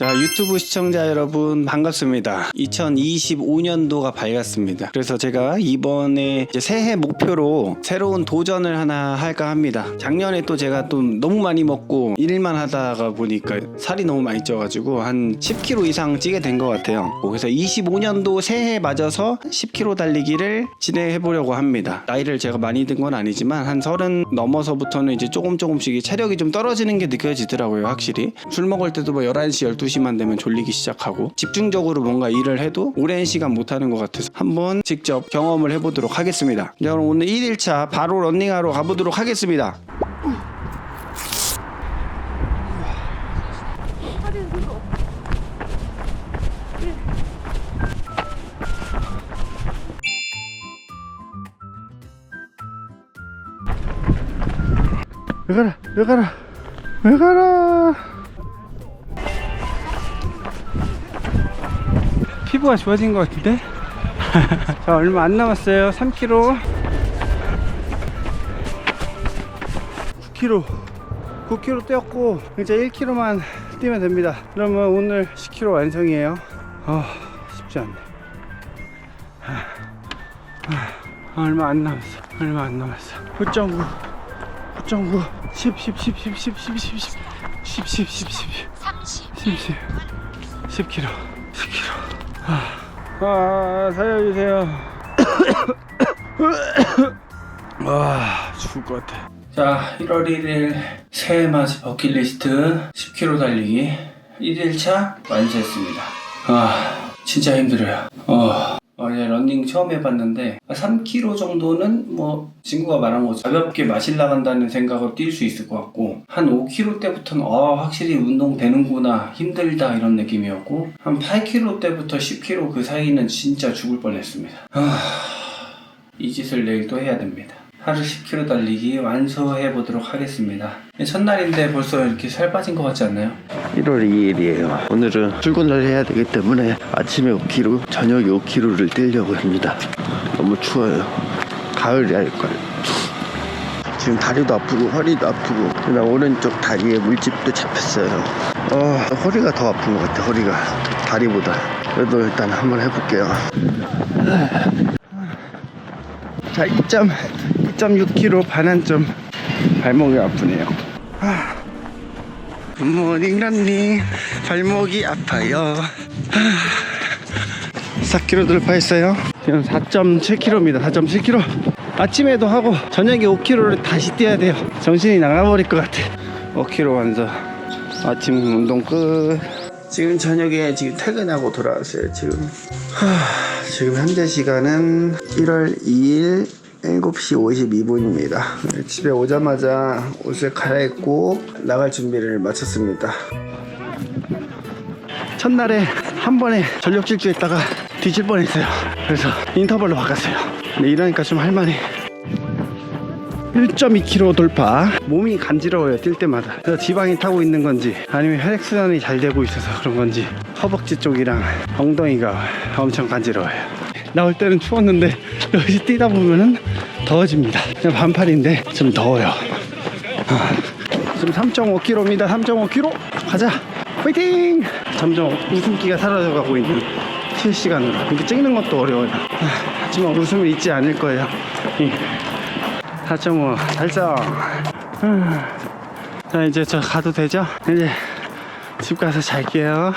자, 유튜브 시청자 여러분 반갑습니다. 2025년도가 밝았습니다. 그래서 제가 이번에 새해 목표로 새로운 도전을 하나 할까 합니다. 작년에 또 제가 또 너무 많이 먹고 일만 하다가 보니까 살이 너무 많이 쪄가지고 한 10kg 이상 찌게 된 것 같아요. 그래서 25년도 새해 맞아서 10kg 달리기를 진행해 보려고 합니다. 나이를 제가 많이 든 건 아니지만 한 서른 넘어서부터는 이제 조금 조금씩 체력이 좀 떨어지는 게 느껴지더라고요, 확실히. 술 먹을 때도 뭐 11시, 12시 만 되면 졸리기 시작하고 집중적으로 뭔가 일을 해도 오랜 시간 못 하는 것 같아서 한번 직접 경험을 해보도록 하겠습니다. 자, 그럼 오늘 1일차 바로 런닝하러 가보도록 하겠습니다. 왜 가라, 왜 가라, 왜 가라. 피부가 좋아진 것 같은데? 자, 얼마 안 남았어요. 3km. 9km. 9km 뛰었고, 이제 1km만 뛰면 됩니다. 그러면 오늘 10km 완성이에요. 아, 쉽지 않네. 아, 얼마 안 남았어. 얼마 안 남았어. 9.9. 9.9. 10, 10, 10, 10, 10, 10, 10, 10, 10, 10, 10, 10, 10, 10, 10kg. 10kg. 아, 살려주세요. 와, 죽을 것 같아. 자, 1월 1일 새해 맞이 버킷리스트 10km 달리기 1일차 완수했습니다. 아, 진짜 힘들어요. 어, 어제 런닝 처음 해봤는데 3km 정도는 뭐 친구가 말한 거 가볍게 마실 나간다는 생각으로 뛸 수 있을 것 같고 한 5km 때부터는 아 확실히 운동 되는구나 힘들다 이런 느낌이었고 한 8km 때부터 10km 그 사이는 진짜 죽을 뻔했습니다. 아, 이 짓을 내일 또 해야 됩니다. 하루 10km 달리기 완수해 보도록 하겠습니다. 첫날인데 벌써 이렇게 살 빠진 것 같지 않나요? 1월 2일이에요. 오늘은 출근을 해야 되기 때문에 아침에 5km, 저녁에 5km를 뛰려고 합니다. 너무 추워요. 가을이 할걸. 지금 다리도 아프고 허리도 아프고 그다음 오른쪽 다리에 물집도 잡혔어요. 어, 허리가 더 아픈 것 같아. 허리가 다리보다. 그래도 일단 한번 해볼게요. 자, 2점, 2.6km 반환점 발목이 아프네요. 아, 굿모닝 런닝 발목이 아파요. 4km 돌파했어요. 지금 4.7km입니다. 4.7km. 아침에도 하고 저녁에 5km를 다시 뛰어야 돼요. 정신이 나가버릴 것 같아. 5km 완성. 아침 운동 끝. 지금 저녁에 지금 퇴근하고 돌아왔어요. 지금. 하, 지금 현재 시간은 1월 2일 7시 52분입니다. 집에 오자마자 옷을 갈아입고 나갈 준비를 마쳤습니다. 첫날에 한 번에 전력 질주했다가 뒤질 뻔했어요. 그래서 인터벌로 바꿨어요. 근데 이러니까 좀 할만해. 1.2km 돌파. 몸이 간지러워요, 뛸 때마다. 그래서 지방이 타고 있는 건지, 아니면 혈액순환이 잘 되고 있어서 그런 건지, 허벅지 쪽이랑 엉덩이가 엄청 간지러워요. 나올 때는 추웠는데, 여기서 뛰다 보면은 더워집니다. 그냥 반팔인데 좀 더워요. 아, 지금 3.5km입니다. 3.5km. 가자. 화이팅! 점점 웃음기가 사라져가고 있는 실시간으로. 이렇게 찍는 것도 어려워요. 아, 하지만 웃음을 잊지 않을 거예요. 4.5 달성. 음. 자 이제 저 가도 되죠? 이제 집 가서 잘게요.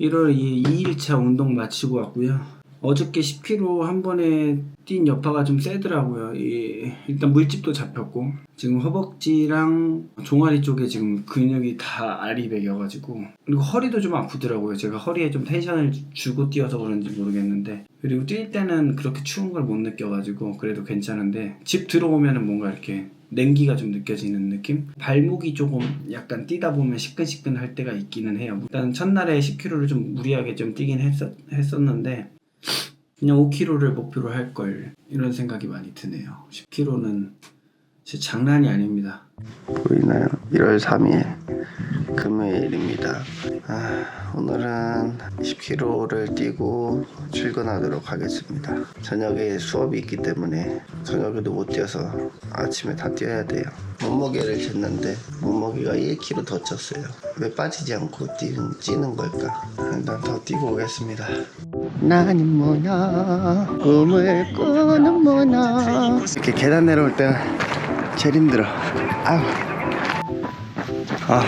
1월 2일 2일차 운동 마치고 왔고요. 어저께 10km 한 번에 뛴 여파가 좀 세더라고요. 이, 일단 물집도 잡혔고 지금 허벅지랑 종아리 쪽에 지금 근육이 다 알이 배겨가지고 그리고 허리도 좀 아프더라고요. 제가 허리에 좀 텐션을 주고 뛰어서 그런지 모르겠는데 그리고 뛸 때는 그렇게 추운 걸 못 느껴가지고 그래도 괜찮은데 집 들어오면은 뭔가 이렇게 냉기가 좀 느껴지는 느낌? 발목이 조금 약간 뛰다 보면 시끈시끈 할 때가 있기는 해요. 일단 첫날에 10km를 좀 무리하게 좀 뛰긴 했었, 했었는데 그냥 5km를 목표로 할 걸 이런 생각이 많이 드네요. 10km는 진짜 장난이 아닙니다. 보이나요? 1월 3일 금요일입니다. 아, 오늘은 10km를 뛰고 출근하도록 하겠습니다. 저녁에 수업이 있기 때문에 저녁에도 못 뛰어서 아침에 다 뛰어야 돼요. 몸무게를 쟀는데 몸무게가 1kg 더 쪘어요. 왜 빠지지 않고 뛰는, 찌는 걸까? 일단 더 뛰고 오겠습니다. 나는 뭐냐 꿈을 꾸는 뭐냐 이렇게 계단 내려올 때는 제일 힘들어. 아우 아.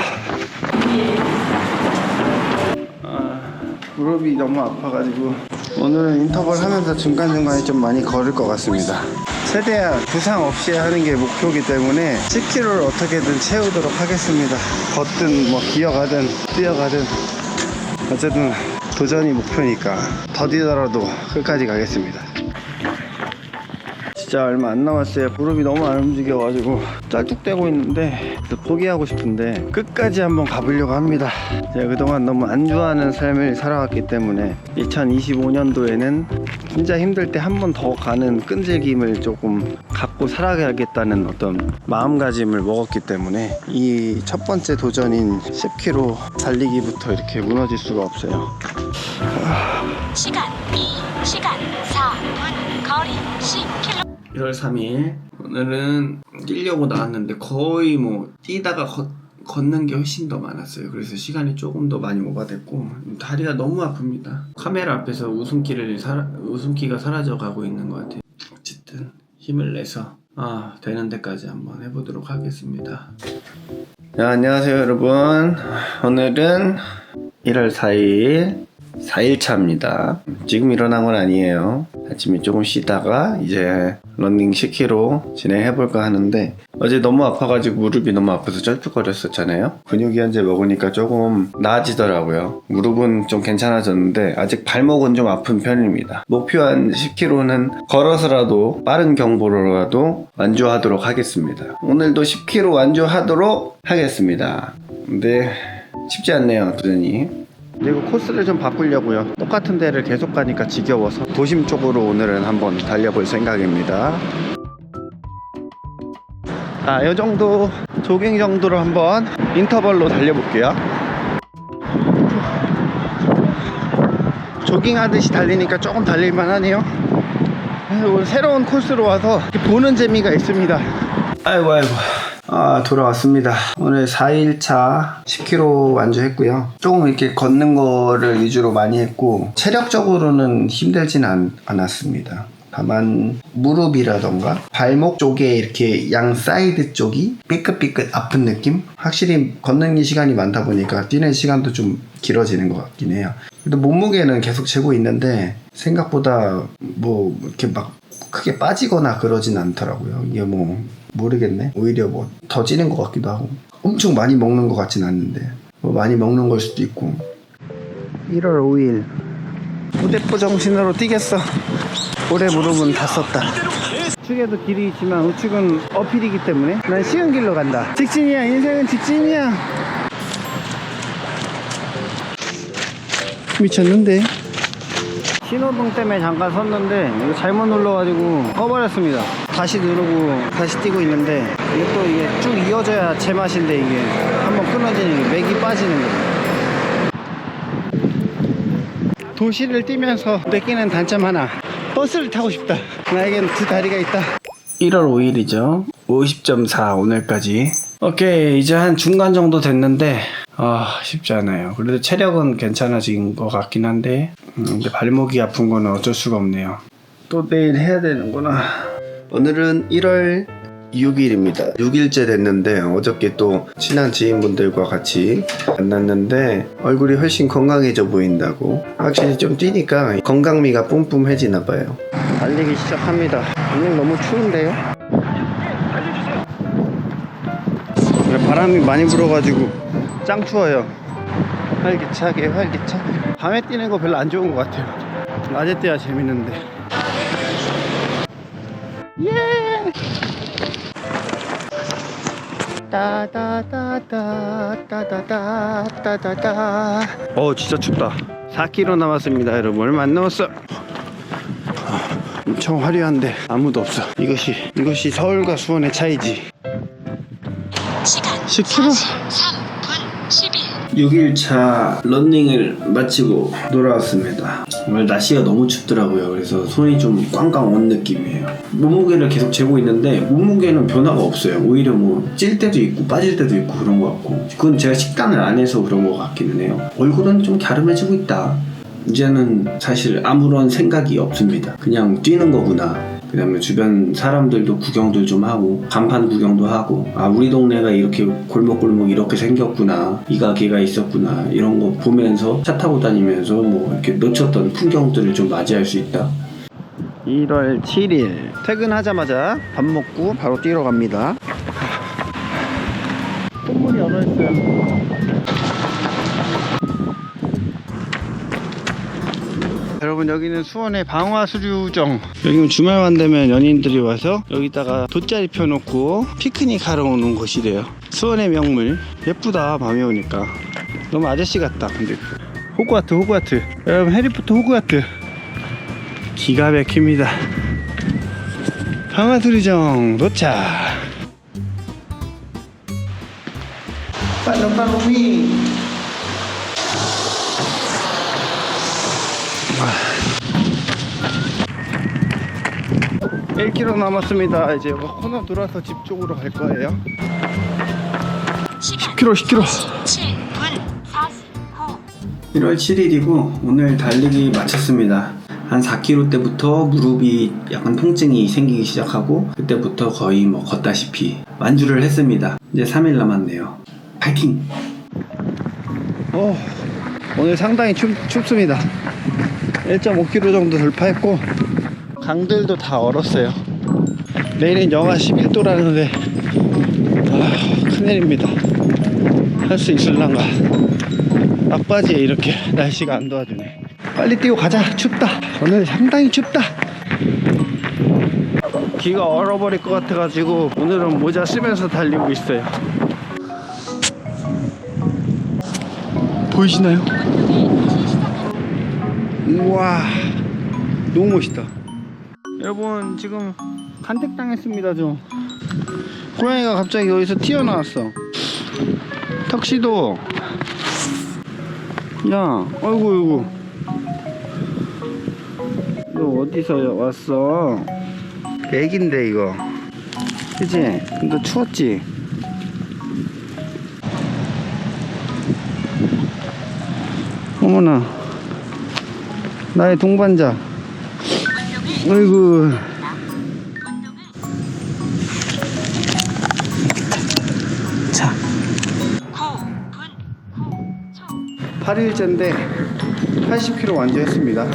무릎이 너무 아파가지고 오늘은 인터벌 하면서 중간중간에 좀 많이 걸을 것 같습니다. 최대한 부상 없이 하는 게 목표이기 때문에 10km를 어떻게든 채우도록 하겠습니다. 걷든 뭐 기어가든 뛰어가든 어쨌든 도전이 목표니까 더디더라도 끝까지 가겠습니다 진짜 얼마 안 남았어요. 무릎이 너무 안 움직여가지고 짤뚝대고 있는데 포기하고 싶은데 끝까지 한번 가보려고 합니다. 제가 그동안 너무 안주하는 삶을 살아왔기 때문에 2025년도에는 진짜 힘들 때 한 번 더 가는 끈질김을 조금 갖고 살아가야겠다는 어떤 마음가짐을 먹었기 때문에 이 첫 번째 도전인 10km 달리기부터 이렇게 무너질 수가 없어요. 시간 2, 시간 4분, 거리 10km. 1월 3일 오늘은 뛰려고 나왔는데 거의 뭐 뛰다가 걷, 걷는 게 훨씬 더 많았어요. 그래서 시간이 조금 더 많이 오바됐고 다리가 너무 아픕니다. 카메라 앞에서 웃음기를 사, 웃음기가 사라져 가고 있는 것 같아요. 어쨌든 힘을 내서 아 되는 데까지 한번 해보도록 하겠습니다. 네, 안녕하세요 여러분. 오늘은 1월 4일 4일차입니다. 지금 일어난 건 아니에요. 아침에 조금 쉬다가 이제 런닝 10km 진행해볼까 하는데 어제 너무 아파가지고 무릎이 너무 아파서 쩔뚝거렸었잖아요. 근육이 현재 먹으니까 조금 나아지더라고요. 무릎은 좀 괜찮아졌는데 아직 발목은 좀 아픈 편입니다. 목표한 10km는 걸어서라도 빠른 경보로라도 완주하도록 하겠습니다. 오늘도 10km 완주하도록 하겠습니다. 근데 쉽지 않네요, 도전이. 그리고 코스를 좀 바꾸려고요. 똑같은 데를 계속 가니까 지겨워서 도심 쪽으로 오늘은 한번 달려볼 생각입니다. 아, 이 정도 조깅 정도로 한번 인터벌로 달려볼게요. 조깅하듯이 달리니까 조금 달릴만 하네요. 오늘 새로운 코스로 와서 보는 재미가 있습니다. 아이고 아이고 아 돌아왔습니다 오늘 4일차 10km 완주했고요 조금 이렇게 걷는 거를 위주로 많이 했고 체력적으로는 힘들진 않, 않았습니다 다만 무릎이라던가 발목 쪽에 이렇게 양 사이드 쪽이 삐끗삐끗 아픈 느낌? 확실히 걷는 시간이 많다 보니까 뛰는 시간도 좀 길어지는 것 같긴 해요 근데 몸무게는 계속 재고 있는데 생각보다 뭐 이렇게 막 크게 빠지거나 그러진 않더라고요. 이게 뭐 모르겠네. 오히려 뭐 더 찌는 것 같기도 하고 엄청 많이 먹는 것 같진 않는데 뭐 많이 먹는 걸 수도 있고 1월 5일 후대포 정신으로 뛰겠어. 올해 무릎은 다 썼다. 우측에도 길이 있지만 우측은 어필이기 때문에 난 쉬운 길로 간다. 직진이야 인생은 직진이야. 미쳤는데. 신호등 때문에 잠깐 섰는데 이거 잘못 눌러가지고 꺼버렸습니다 다시 누르고 다시 뛰고 있는데 이게 또 이게 쭉 이어져야 제맛인데 이게 한번 끊어지는 게 맥이 빠지는 거예요. 도시를 뛰면서 느끼는 단점 하나. 버스를 타고 싶다. 나에겐 두 다리가 있다. 1월 5일이죠. 50.4 오늘까지. 오케이 이제 한 중간 정도 됐는데 아 쉽지 않아요. 그래도 체력은 괜찮아진 것 같긴 한데 음, 근데 발목이 아픈 거는 어쩔 수가 없네요. 또 내일 해야 되는구나 오늘은 1월 6일입니다. 6일째 됐는데 어저께 또 친한 지인분들과 같이 만났는데 얼굴이 훨씬 건강해져 보인다고. 확실히 좀 뛰니까 건강미가 뿜뿜해지나 봐요. 달리기 시작합니다. 오늘 너무 추운데요? 바람이 많이 불어가지고 짱 추워요. 활기차게 활기차게 밤에 뛰는 거 별로 안 좋은 것 같아요. 낮에 뛰어야 재밌는데 따다다다다다다다다 어 진짜 춥다 4km 남았습니다 여러분 얼마 안 남았어 엄청 화려한데 아무도 없어. 이것이 이것이 서울과 수원의 차이지. 시간 10km. 43분 11 6일차 런닝을 마치고 돌아왔습니다. 오늘 날씨가 너무 춥더라고요. 그래서 손이 좀 꽝꽝 온 느낌이에요. 몸무게를 계속 재고 있는데 몸무게는 변화가 없어요. 오히려 뭐 찔 때도 있고 빠질 때도 있고 그런 것 같고 그건 제가 식단을 안 해서 그런 것 같기는 해요. 얼굴은 좀 갸름해지고 있다. 이제는 사실 아무런 생각이 없습니다. 그냥 뛰는 거구나. 그 다음에 주변 사람들도 구경들 좀 하고 간판 구경도 하고 아 우리 동네가 이렇게 골목골목 이렇게 생겼구나 이 가게가 있었구나 이런 거 보면서 차 타고 다니면서 뭐 이렇게 놓쳤던 풍경들을 좀 맞이할 수 있다. 1월 7일 퇴근하자마자 밥 먹고 바로 뛰러 갑니다 여러분 여기는 수원의 방화수류정. 여기는 주말만 되면 연인들이 와서 여기다가 돗자리 펴놓고 피크닉 하러 오는 곳이래요. 수원의 명물. 예쁘다 밤에 오니까. 너무 아저씨 같다 근데. 호그와트 호그와트. 여러분 해리포터 호그와트. 기가 막힙니다. 방화수류정 도착. 빨로 빨로 미 1km 남았습니다. 이제 코너 돌아서 집 쪽으로 갈 거예요. 시간 10km, 10km. 7분 45 1월 7일이고 오늘 달리기 마쳤습니다. 한 4km 때부터 무릎이 약간 통증이 생기기 시작하고 그때부터 거의 뭐 걷다시피 완주를 했습니다. 이제 3일 남았네요. 파이팅! 오, 오늘 상당히 춥, 춥습니다. 1.5km 정도 돌파했고 강들도 다 얼었어요. 내일은 영하 11도라는데 아, 큰일입니다. 할 수 있을란가? 막바지에 이렇게 날씨가 안 도와주네. 빨리 뛰고 가자. 춥다. 오늘 상당히 춥다. 귀가 얼어버릴 것 같아가지고 오늘은 모자 쓰면서 달리고 있어요. 보이시나요? 우와, 너무 멋있다. 여러분 지금 간택당했습니다 좀. 고양이가 갑자기 여기서 튀어나왔어. 턱시도 야 어이구 어이구 너 어디서 왔어 애긴데 이거 그치? 근데 추웠지? 어머나 나의 동반자 어이구 자 9분 9초 8일째인데 80kg 완주했습니다.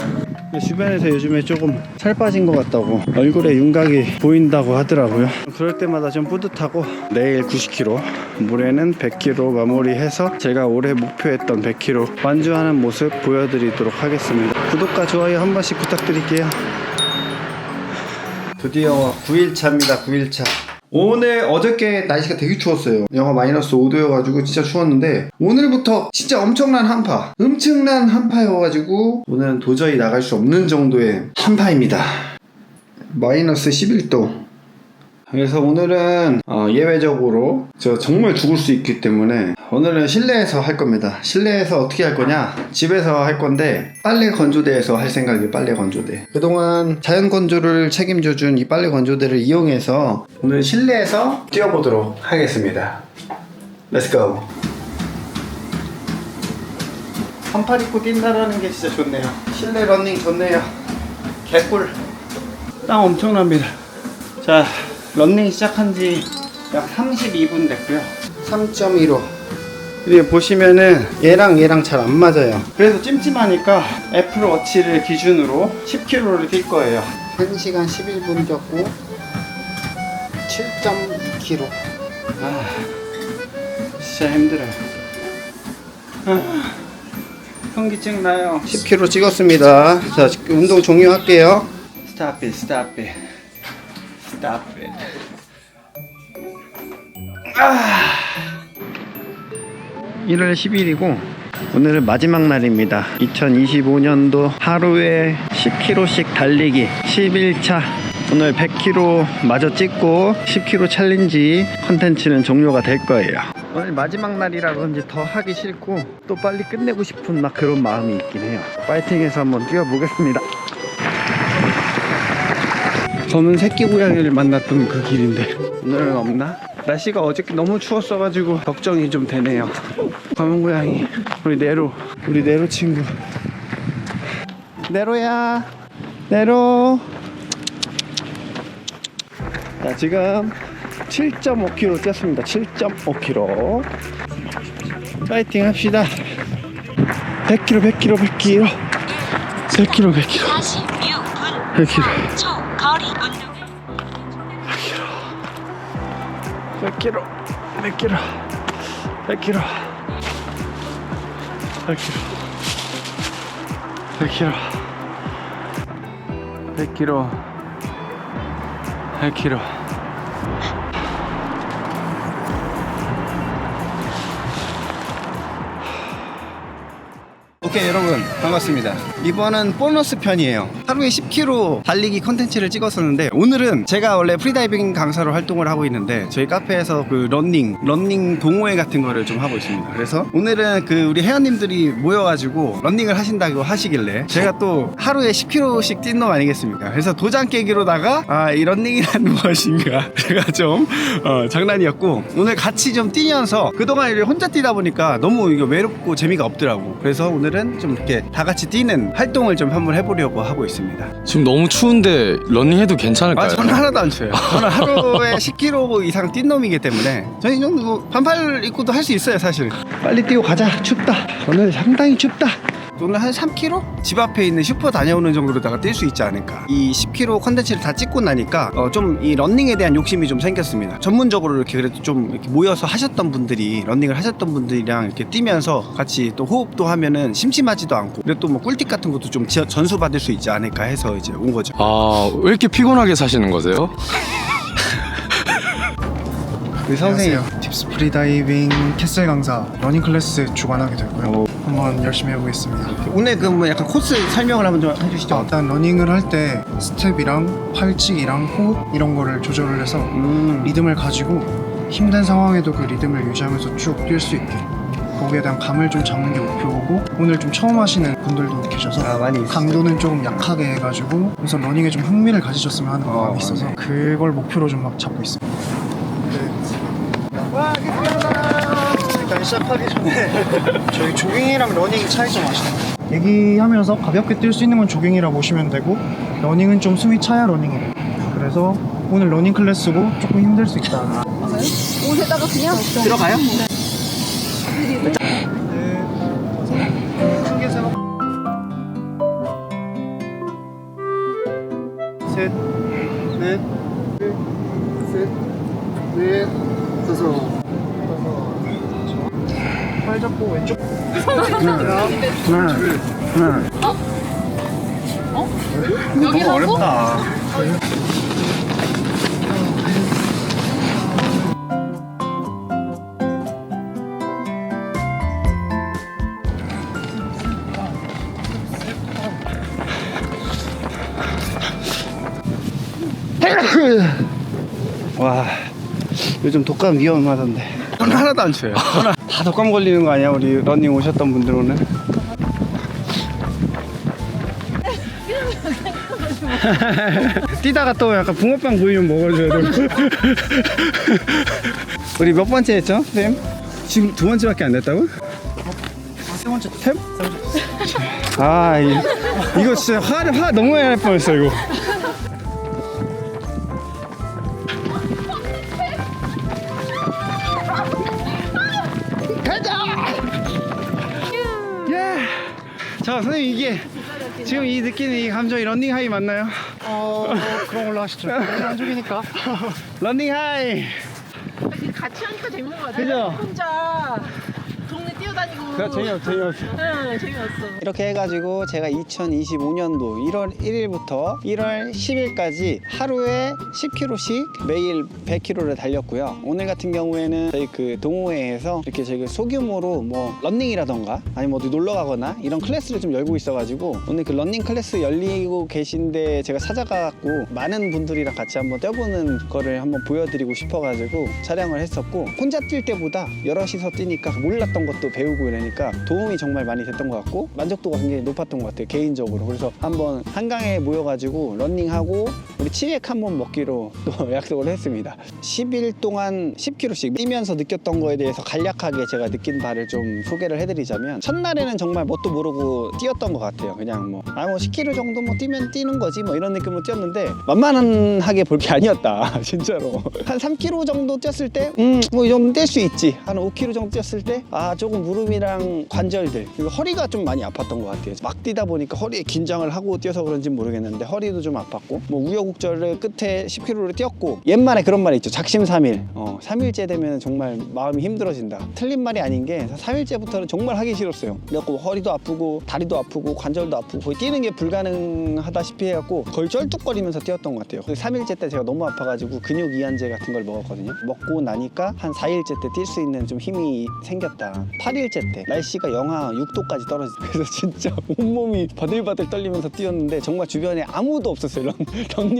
주변에서 요즘에 조금 살 빠진 것 같다고 얼굴에 윤곽이 보인다고 하더라고요. 그럴 때마다 좀 뿌듯하고 내일 90kg, 모레는 100kg 마무리해서 제가 올해 목표했던 100kg 완주하는 모습 보여드리도록 하겠습니다. 구독과 좋아요 한 번씩 부탁드릴게요. 드디어 9일차입니다. 9일차. 오늘 어저께 날씨가 되게 추웠어요. 영하 마이너스 5도여가지고 진짜 추웠는데 오늘부터 진짜 엄청난 한파. 엄청난 한파여가지고 오늘은 도저히 나갈 수 없는 정도의 한파입니다. 마이너스 11도. 그래서 오늘은 어, 예외적으로 저 정말 죽을 수 있기 때문에 오늘은 실내에서 할 겁니다. 실내에서 어떻게 할 거냐? 집에서 할 건데 빨래 건조대에서 할 생각이에요. 빨래 건조대. 그동안 자연 건조를 책임져 준 이 빨래 건조대를 이용해서 오늘 실내에서 뛰어보도록 하겠습니다. Let's go. 반팔 입고 뛴다라는 게 진짜 좋네요. 실내 러닝 좋네요. 개꿀. 땀 엄청납니다. 자, 런닝 시작한 지 약 32분 됐고요. 3.15. 이게 보시면은 얘랑 얘랑 잘 안 맞아요. 그래서 찜찜하니까 애플워치를 기준으로 10km를 뛸 거예요. 1시간 11분 뛰었고 7.2km. 아, 진짜 힘들어요. 아, 현기증 나요. 10km 찍었습니다. 자, 운동 종료할게요. Stop it, stop it. Stop it. 아. 1월 10일이고 오늘은 마지막 날입니다. 2025년도 하루에 10km씩 달리기 11차 오늘 100km 마저 찍고 10km 챌린지 컨텐츠는 종료가 될 거예요. 오늘 마지막 날이라 그런지 더 하기 싫고 또 빨리 끝내고 싶은 막 그런 마음이 있긴 해요. 파이팅해서 한번 뛰어보겠습니다. 저는 새끼 고양이를 만났던 그 길인데 오늘은 없나? 날씨가 어저께 너무 추웠어가지고 걱정이 좀 되네요. 검은 고양이. 우리 네로. 우리 네로 친구. 네로야. 네로. 자 지금 7.5km 뛰었습니다. 7.5km 파이팅 합시다. 100km 100km 100km 100km 100km 46분 100km 4초 거리 운동 100km 100km 100km 100km 100km 100km 100km 오케이 여러분. 반갑습니다. 이번은 보너스 편이에요 하루에 10km 달리기 컨텐츠를 찍었었는데 오늘은 제가 원래 프리다이빙 강사로 활동을 하고 있는데 저희 카페에서 그 런닝 런닝 동호회 같은 거를 좀 하고 있습니다. 그래서 오늘은 그 우리 회원님들이 모여가지고 런닝을 하신다고 하시길래 제가 또 하루에 10km씩 뛴 놈 아니겠습니까? 그래서 도장 깨기로다가 아 이 런닝이란 무엇인가? 제가 좀 어, 장난이었고 오늘 같이 좀 뛰면서 그동안 이렇게 혼자 뛰다 보니까 너무 이거 외롭고 재미가 없더라고. 그래서 오늘은 좀 이렇게 다 같이 뛰는 활동을 좀 한번 해보려고 하고 있습니다 지금 너무 추운데 러닝해도 괜찮을까요? 아, 저는 하나도 안 추워요. 저는 하루에 10km 이상 뛴 놈이기 때문에 저는 이 정도 뭐 반팔 입고도 할 수 있어요, 사실. 빨리 뛰고 가자. 춥다. 오늘 상당히 춥다. 오늘 한 3km? 집 앞에 있는 슈퍼 다녀오는 정도로다가 뛸 수 있지 않을까. 이 10km 컨텐츠를 다 찍고 나니까 어, 좀 이 런닝에 대한 욕심이 좀 생겼습니다. 전문적으로 이렇게 그래도 좀 이렇게 모여서 하셨던 분들이 런닝을 하셨던 분들이랑 이렇게 뛰면서 같이 또 호흡도 하면은 심심하지도 않고 그리고 또뭐 꿀팁 같은 것도 좀 지- 전수 받을 수 있지 않을까 해서 이제 온 거죠. 아, 왜 이렇게 피곤하게 사시는 거세요? 우리 선생님. 팁스 프리다이빙 캐슬 강사 러닝 클래스 주관하게 됐고요. 오. 한번 열심히 해보겠습니다. 오늘 그 뭐 약간 코스 설명을 한번 좀 해주시죠. 일단 러닝을 할 때 스텝이랑 팔찌기랑 호흡 이런 거를 조절을 해서 음, 리듬을 가지고 힘든 상황에도 그 리듬을 유지하면서 쭉 뛸 수 있게 거기에 대한 감을 좀 잡는 게 목표고 오늘 좀 처음 하시는 분들도 계셔서 아 많이 있어요. 강도는 조금 약하게 해가지고 그래서 러닝에 좀 흥미를 가지셨으면 하는 어, 마음이 있어서 네. 그걸 목표로 좀 막 잡고 있습니다. 일단 시작하기 전에 저희 조깅이랑 러닝 차이점 아시나요? 얘기하면서 가볍게 뛸 수 있는 건 조깅이라 보시면 되고 러닝은 좀 숨이 차야 러닝이에요. 그래서 오늘 러닝 클래스고 조금 힘들 수 있다. 옷에다가 그냥 들어가요? 네, 하나, 하나. 여기 너무 어렵다. 와, 요즘 독감 위험하던데. 하나도 안 추워요. 다 독감 걸리는 거 아니야? 우리 러닝 오셨던 분들 오늘? 뛰다가 또 약간 붕어빵 보이면 먹어줘야 되고. 우리 몇 번째 했죠, 선생님? 지금 두 번째밖에 안 됐다고? 세 번째. 템? 아, 이, 이거 진짜 화를 화 너무 많이 날 뻔했어 이거. 이게 지금 이 느끼는 이 감정이 런닝 하이 맞나요? 어, 그런 걸로 하시죠. 안쪽이니까. 런닝 하이. 같이 하니까 재밌는 거 같아요. 그죠? 혼자 재밌어가지고. 그래 재미없 재미없어. 응, 재미없어. 이렇게 해가지고 제가 2025년도 1월 1일부터 1월 10일까지 하루에 10km씩 매일 100km를 달렸고요. 오늘 같은 경우에는 저희 그 동호회에서 이렇게 저희 소규모로 뭐 런닝이라던가 아니면 어디 놀러 가거나 이런 클래스를 좀 열고 있어가지고 오늘 그 런닝 클래스 열리고 계신데 제가 찾아가갖고 많은 분들이랑 같이 한번 뛰어보는 거를 한번 보여드리고 싶어가지고 촬영을 했었고 혼자 뛸 때보다 여럿이서 뛰니까 몰랐던 것도 배우고 이러니까 도움이 정말 많이 됐던 것 같고 만족도가 굉장히 높았던 것 같아요 개인적으로. 그래서 한번 한강에 모여가지고 런닝하고 우리 치맥 한 번 먹기로 또 약속을 했습니다. 10일 동안 10km씩 뛰면서 느꼈던 거에 대해서 간략하게 제가 느낀 바를 좀 소개를 해드리자면 첫날에는 정말 뭣도 모르고 뛰었던 것 같아요. 그냥 뭐 아 뭐 10km 정도 뭐 뛰면 뛰는 거지 뭐 이런 느낌으로 뛰었는데 만만하게 볼 게 아니었다 진짜로. 한 3km 정도 뛰었을 때음뭐 이 정도 뛸수 있지. 한 5km 정도 뛰었을 때 아 조금 무릎이랑 관절들 그리고 허리가 좀 많이 아팠던 것 같아요. 막 뛰다 보니까 허리에 긴장을 하고 뛰어서 그런지 모르겠는데 허리도 좀 아팠고 뭐 우여곡 절을 끝에 10km를 뛰었고 옛말에 그런 말이 있죠. 작심삼일. 어, 3일째 되면 정말 마음이 힘들어진다. 틀린 말이 아닌 게 3일째부터는 정말 하기 싫었어요. 그래갖고 허리도 아프고 다리도 아프고 관절도 아프고 거의 뛰는 게 불가능하다시피 해갖고 거의 쩔뚝거리면서 뛰었던 것 같아요. 3일째 때 제가 너무 아파가지고 근육 이완제 같은 걸 먹었거든요. 먹고 나니까 한 4일째 때 뛸 수 있는 좀 힘이 생겼다. 8일째 때 날씨가 영하 6도까지 떨어졌어요 그래서 진짜 온몸이 바들바들 떨리면서 뛰었는데 정말 주변에 아무도 없었어요. 런,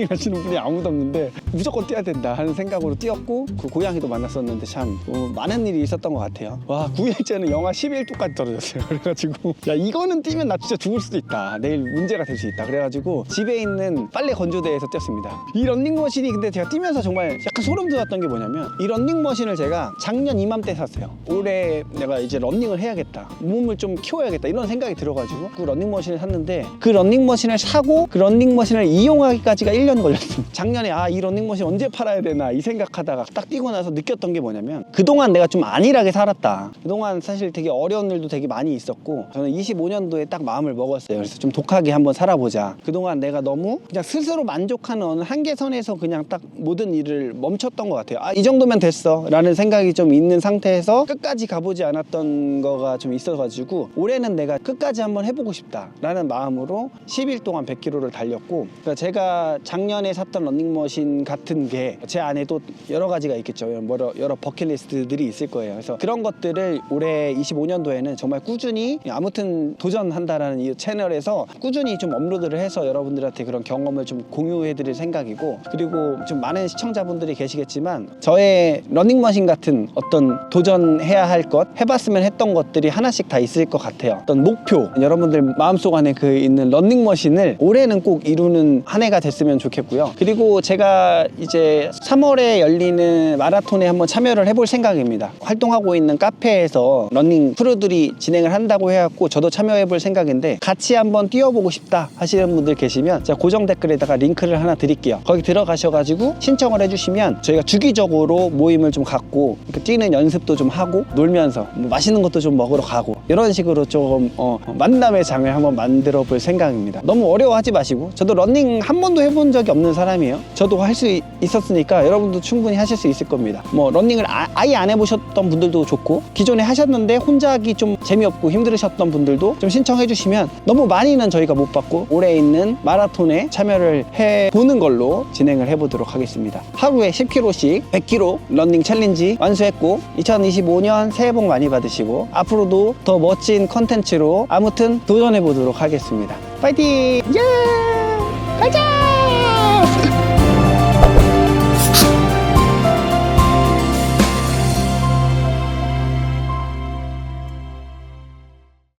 런닝 하시는 분이 아무도 없는데 무조건 뛰어야 된다 하는 생각으로 뛰었고 그 고양이도 만났었는데 참 어, 많은 일이 있었던 것 같아요. 와 9일째는 영하 11도까지 떨어졌어요. 그래가지고 야 이거는 뛰면 나 진짜 죽을 수도 있다. 내일 문제가 될 수 있다. 그래가지고 집에 있는 빨래 건조대에서 뛰었습니다. 이 런닝머신이 근데 제가 뛰면서 정말 약간 소름 돋았던 게 뭐냐면 이 런닝머신을 제가 작년 이맘때 샀어요. 올해 내가 이제 런닝을 해야겠다. 몸을 좀 키워야겠다. 이런 생각이 들어가지고 그 런닝머신을 샀는데 그 런닝머신을 사고 그 런닝머신을 이용하기까지가 1년 걸렸습니다. 작년에 아이 런닝머신 언제 팔아야 되나 이 생각하다가 딱 뛰고 나서 느꼈던 게 뭐냐면 그동안 내가 좀 안일하게 살았다. 그동안 사실 되게 어려운 일도 되게 많이 있었고 저는 25년도에 딱 마음을 먹었어요. 그래서 좀 독하게 한번 살아보자. 그동안 내가 너무 그냥 스스로 만족하는 한계선에서 그냥 딱 모든 일을 멈췄던 것 같아요. 아 이 정도면 됐어. 라는 생각이 좀 있는 상태에서 끝까지 가보지 않았던 거가 좀 있어가지고 올해는 내가 끝까지 한번 해보고 싶다. 라는 마음으로 10일 동안 100km를 달렸고 그러니까 제가 작년 에 샀던 런닝머신 같은 게 제 안에 또 여러 가지가 있겠죠. 여러, 여러 버킷리스트들이 있을 거예요. 그래서 그런 것들을 올해 25년도에는 정말 꾸준히 아무튼 도전한다라는 이 채널에서 꾸준히 좀 업로드를 해서 여러분들한테 그런 경험을 좀 공유해드릴 생각이고 그리고 좀 많은 시청자분들이 계시겠지만 저의 러닝머신 같은 어떤 도전해야 할 것 해봤으면 했던 것들이 하나씩 다 있을 것 같아요. 어떤 목표 여러분들 마음속 안에 그 있는 러닝머신을 올해는 꼭 이루는 한 해가 됐으면 좋겠 고요. 그리고 제가 이제 3월에 열리는 마라톤에 한번 참여를 해볼 생각입니다. 활동하고 있는 카페에서 러닝 크루들이 진행을 한다고 해갖고 저도 참여해볼 생각인데 같이 한번 뛰어보고 싶다 하시는 분들 계시면 제가 고정 댓글에다가 링크를 하나 드릴게요. 거기 들어가셔가지고 신청을 해주시면 저희가 주기적으로 모임을 좀 갖고 뛰는 연습도 좀 하고 놀면서 뭐 맛있는 것도 좀 먹으러 가고 이런 식으로 조금 어, 만남의 장을 한번 만들어 볼 생각입니다. 너무 어려워하지 마시고 저도 러닝 한 번도 해본 적이 없는 사람이에요. 저도 할 수 있었으니까 여러분도 충분히 하실 수 있을 겁니다. 뭐 러닝을 아, 아예 안 해보셨던 분들도 좋고 기존에 하셨는데 혼자 하기 좀 재미없고 힘들으셨던 분들도 좀 신청해 주시면 너무 많이는 저희가 못 받고 올해 있는 마라톤에 참여를 해 보는 걸로 진행을 해보도록 하겠습니다. 하루에 10km씩 100km 러닝 챌린지 완수했고 2025년 새해 복 많이 받으시고 앞으로도 더 멋진 컨텐츠로 아무튼 도전해 보도록 하겠습니다. 파이팅! 예! 가자